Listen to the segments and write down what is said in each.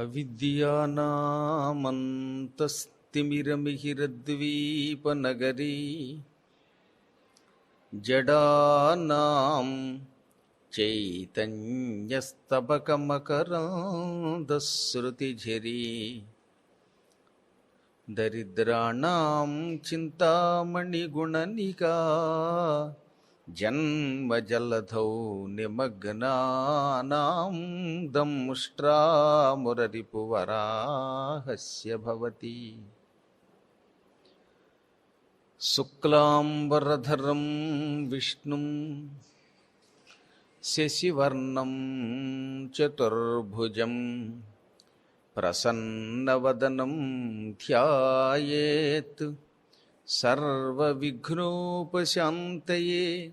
అవిద్యానామంతస్తిమిరమిహిరద్వీపనగరీ జడానాం చైతన్యస్తబకమకరాంధశ్రుతిఝరీ దరిద్రాణం చింతామణిగుణనికా జన్మజలధౌ నిమగ్నానాం దంష్ట్రామురరిపువరాహస్య భవతి. శుక్లాంబరధరం విష్ణుం శశివర్ణం చతుర్భుజం ప్రసన్నవదనం ధ్యాయేత్. సర్వవిఘ్నోపశాంతయే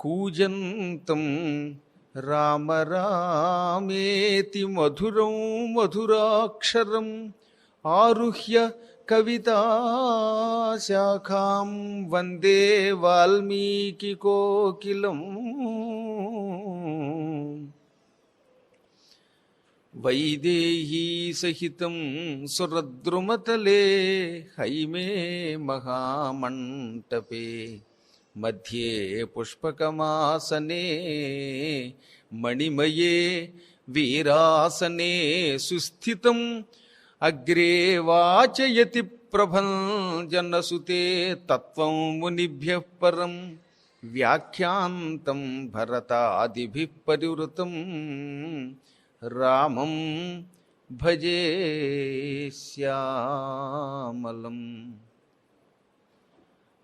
कूजन्तं राम रामेति मधुरं मधुराक्षरम् आरुह्य कविताशाखां वन्दे वाल्मीकिकोकिलम्। वैदेहीसहितं सुरद्रुमतले हैमे महामण्टपे मध्ये पुष्पकमासने मणिमये वीरासने सुस्थितम् अग्रे वाचयति प्रभञ्जनसुते तत्त्वं मुनिभ्यः परं व्याख्यान्तं भरतादिभिः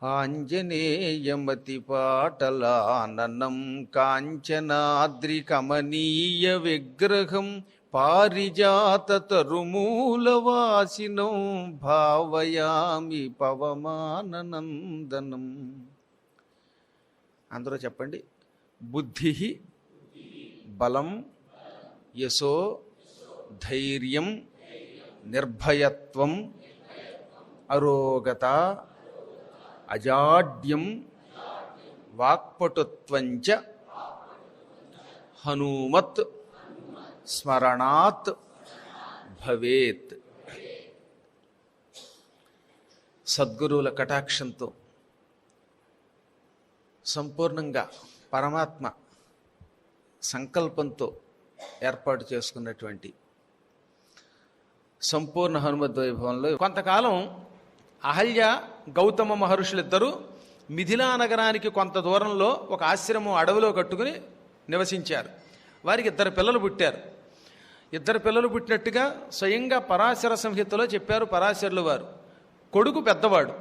ఆంజనేయమతి పాటలాననం కాంచనాద్రి కమనీయ విగ్రహం పారిజాత తరుమూలవాసినం భావయామి పవమానందనం అందరూ చెప్పండి. బుద్ధి బలం యశో ధైర్యం నిర్భయత్వం అరోగత అజాడ్యం వాక్పటుత్వంచ హనుమత్ స్మరణాత్ భవేత్. సద్గురువుల కటాక్షంతో సంపూర్ణంగా పరమాత్మ సంకల్పంతో ఏర్పాటు చేసుకున్నటువంటి సంపూర్ణ హనుమద్ వైభవంలో కొంతకాలం అహల్య గౌతమ మహర్షులిద్దరూ మిథిలా నగరానికి కొంత దూరంలో ఒక ఆశ్రమం అడవిలో కట్టుకుని నివసించారు. వారికి ఇద్దరు పిల్లలు పుట్టారు. ఇద్దరు పిల్లలు పుట్టినట్టుగా స్వయంగా పరాశర సంహితలో చెప్పారు పరాశరులు వారు. కొడుకు పెద్దవాడు.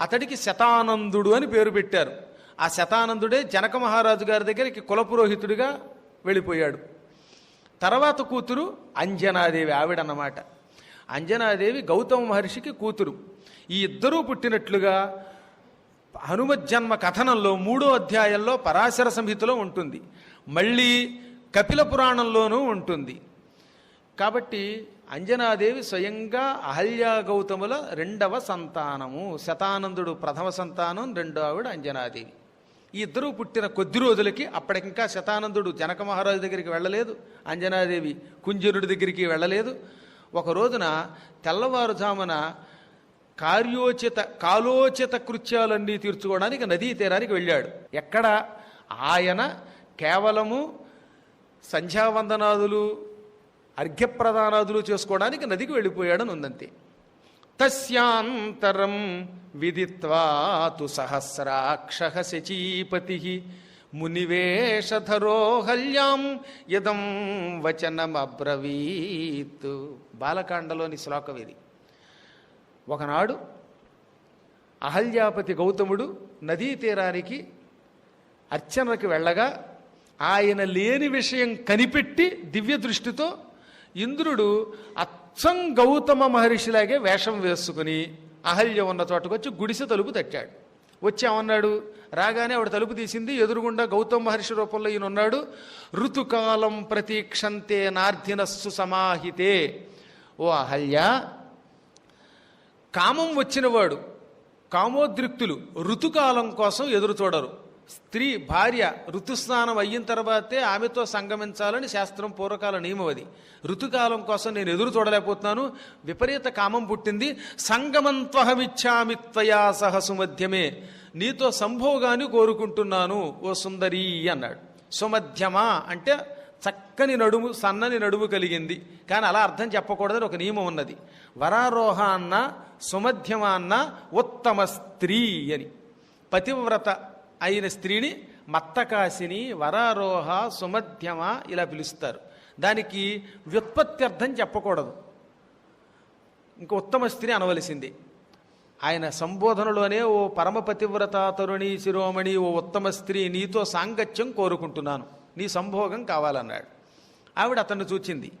అతడికి శతానందుడు అని పేరు పెట్టారు. ఆ శతానందుడే జనక మహారాజు గారి దగ్గరికి కులపురోహితుడిగా వెళ్ళిపోయాడు. తర్వాత కూతురు అంజనాదేవి ఆవిడన్నమాట. అంజనాదేవి గౌతమ మహర్షికి కూతురు. ఈ ఇద్దరూ పుట్టినట్లుగా హనుమజ్జన్మ కథనంలో మూడో అధ్యాయంలో పరాశర సంహితలో ఉంటుంది. మళ్ళీ కపిల పురాణంలోనూ ఉంటుంది. కాబట్టి అంజనాదేవి స్వయంగా అహల్యా గౌతముల రెండవ సంతానము. శతానందుడు ప్రథమ సంతానం రెండో ఆవిడ అంజనాదేవి. ఈ ఇద్దరూ పుట్టిన కొద్ది రోజులకి అప్పటికింకా శతానందుడు జనక మహారాజు దగ్గరికి వెళ్ళలేదు. అంజనాదేవి కుంజనుడి దగ్గరికి వెళ్ళలేదు. ఒక రోజున తెల్లవారుజామున కార్యోచిత కాలోచిత కృత్యాలన్నీ తీర్చుకోవడానికి నదీ తీరానికి వెళ్ళాడు. ఎక్కడ? ఆయన కేవలము సంధ్యావందనాదులు అర్ఘ్యప్రదానాదులు చేసుకోవడానికి నదికి వెళ్ళిపోయాడని ఉందంతే. తస్యాంతరం విదిత్వాతు సహస్రాక్ష శచీపతి మునివేషధరో ఇదం యదం వచనమబ్రవీత్. బాలకాండలోని శ్లోకం ఇది. ఒకనాడు అహల్యాపతి గౌతముడు నదీ తీరానికి అర్చనకు వెళ్ళగా ఆయన లేని విషయం కనిపెట్టి దివ్య దృష్టితో ఇంద్రుడు అచ్చం గౌతమ మహర్షిలాగే వేషం వేసుకుని అహల్య ఉన్న చోటకు వచ్చి గుడిసె తలుపు తట్టాడు. వచ్చామన్నాడు రాగానే ఆవిడ తలుపు తీసింది ఎదురుగుండా గౌతమ మహర్షి రూపంలో ఈయన ఉన్నాడు. ఋతుకాలం ప్రతీక్షంతే నార్ధినస్సు సమాహితే. ఓ అహల్య కామం వచ్చినవాడు కామోద్రిక్తులు ఋతుకాలం కోసం ఎదురు చూడరు. స్త్రీ భార్య ఋతుస్నానం అయిన తర్వాతే ఆమెతో సంగమించాలని శాస్త్రం పూర్వకాల నియమం అది. ఋతుకాలం కోసం నేను ఎదురు చూడలేకపోతున్నాను. విపరీత కామం పుట్టింది. సంగమంత్వహమిచ్చామి త్వయా సహ సుమధ్యమే నీతో సంభోగాన్ని కోరుకుంటున్నాను ఓ సుందరి అన్నాడు. సుమధ్యమా అంటే చక్కని నడుము సన్నని నడుము కలిగింది. కానీ అలా అర్థం చెప్పకూడదని ఒక నియమం ఉన్నది. వరారోహ అన్న సుమధ్యమాన్న ఉత్తమ స్త్రీ అని. పతివ్రత అయిన స్త్రీని మత్తకాశిని వరారోహ సుమధ్యమ ఇలా పిలుస్తారు. దానికి వ్యుత్పత్తి అర్థం చెప్పకూడదు. ఇంక ఉత్తమ స్త్రీ అనవలసింది. ఆయన సంబోధనలోనే ఓ పరమపతివ్రత తరుణి శిరోమణి ఓ ఉత్తమ స్త్రీ నీతో సాంగత్యం కోరుకుంటున్నాను. నీ సంభోగం కావాలన్నాడు. ఆవిడ అతన్ని చూచింది.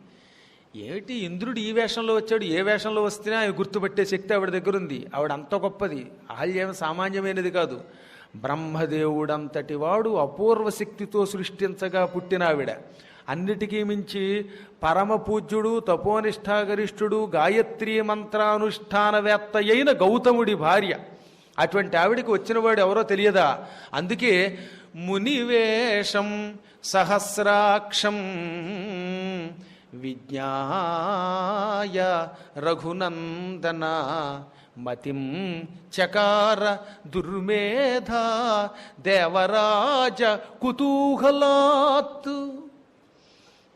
ఏమిటి ఇంద్రుడు ఈ వేషంలో వచ్చాడు ఏ వేషంలో వస్తేనే ఆయన గుర్తుపట్టే శక్తి ఆవిడ దగ్గర ఉంది ఆవిడ అంత గొప్పది ఆహల్యం సామాన్యమైనది కాదు. బ్రహ్మదేవుడంతటి వాడు అపూర్వ శక్తితో సృష్టించగా పుట్టిన ఆవిడ. అన్నిటికీ మించి పరమ పూజ్యుడు తపోనిష్టాగరిష్ఠుడు గాయత్రీ మంత్రానుష్ఠానవేత్త అయిన గౌతముడి భార్య. అటువంటి ఆవిడికి వచ్చినవాడు ఎవరో తెలియదా? అందుకే మునివేషం సహస్రాక్షం విజ్ఞాయ రఘునందన మతిం చకార దుర్మేధ దేవరాజ కుతూహలాత్.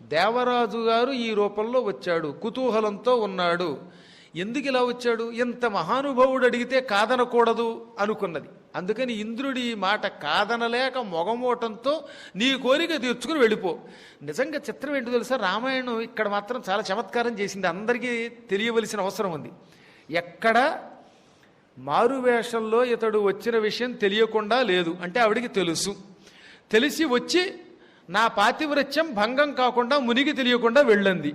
దేవరాజు గారు ఈ రూపంలో వచ్చాడు కుతూహలంతో ఉన్నాడు. ఎందుకు ఇలా వచ్చాడు? ఇంత మహానుభావుడు అడిగితే కాదనకూడదు అనుకున్నది. అందుకని ఇంద్రుడి ఈ మాట కాదనలేక మొగమోటంతో నీ కోరిక తీర్చుకుని వెళ్ళిపో. నిజంగా చిత్రం ఏంటో తెలుసా? రామాయణం ఇక్కడ మాత్రం చాలా చమత్కారం చేసింది. అందరికీ తెలియవలసిన అవసరం ఉంది. ఎక్కడ మారువేషంలో ఇతడు వచ్చిన విషయం తెలియకుండా లేదు. అంటే ఆవిడికి తెలుసు. తెలిసి వచ్చి నా పాతివ్రత్యం భంగం కాకుండా మునిగి తెలియకుండా వెళ్ళింది.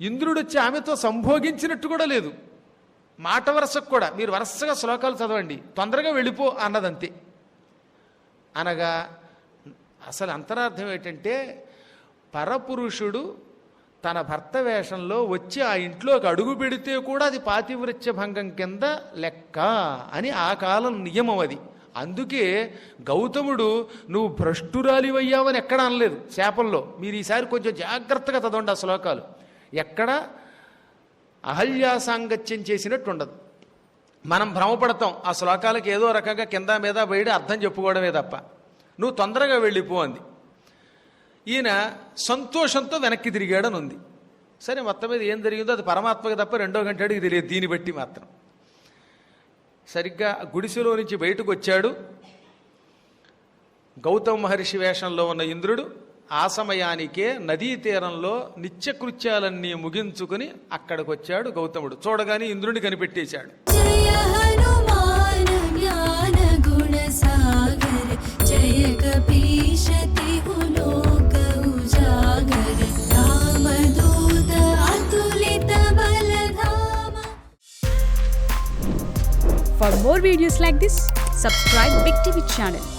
ఇంద్రుడు వచ్చి ఆమెతో సంభోగించినట్టు కూడా లేదు. మాట వరసకు కూడా మీరు వరుసగా శ్లోకాలు చదవండి తొందరగా వెళ్ళిపో అన్నదంతే. అనగా అసలు అంతరార్థం ఏంటంటే పరపురుషుడు తన భర్త వేషంలో వచ్చి ఆ ఇంట్లోకి అడుగు పెడితే కూడా అది పాతివృత్య భంగం కింద లెక్క అని ఆ కాలం నియమం అది. అందుకే గౌతముడు నువ్వు భ్రష్టురాలివయ్యావని ఎక్కడ అనలేదు శాపంలో. మీరు ఈసారి కొంచెం జాగ్రత్తగా చదవండి ఆ శ్లోకాలు. ఎక్కడ? అహల్యా సాంగత్యం చేసినట్టు ఉండదు మనం భ్రమపడతాం ఆ శ్లోకాలకు ఏదో రకంగా కింద మీద బయట అర్థం చెప్పుకోవడమే తప్ప. నువ్వు తొందరగా వెళ్ళిపో అంది. ఈయన సంతోషంతో వెనక్కి తిరిగాడని ఉంది సరే మొత్తం మీద ఏం జరిగిందో అది పరమాత్మకి తప్ప రెండో గంటడికి తెలియదు దీన్ని బట్టి మాత్రం. సరిగ్గా గుడిసెలో నుంచి బయటకు వచ్చాడు. గౌతమ మహర్షి వేషంలో ఉన్న ఇంద్రుడు ఆ సమయానికే నదీ తీరంలో నిత్యకృత్యాలన్నీ ముగించుకుని అక్కడికి వచ్చాడు గౌతముడు. చూడగానే ఇంద్రుని కనిపెట్టేశాడు. For more videos like this, subscribe Big TV channel.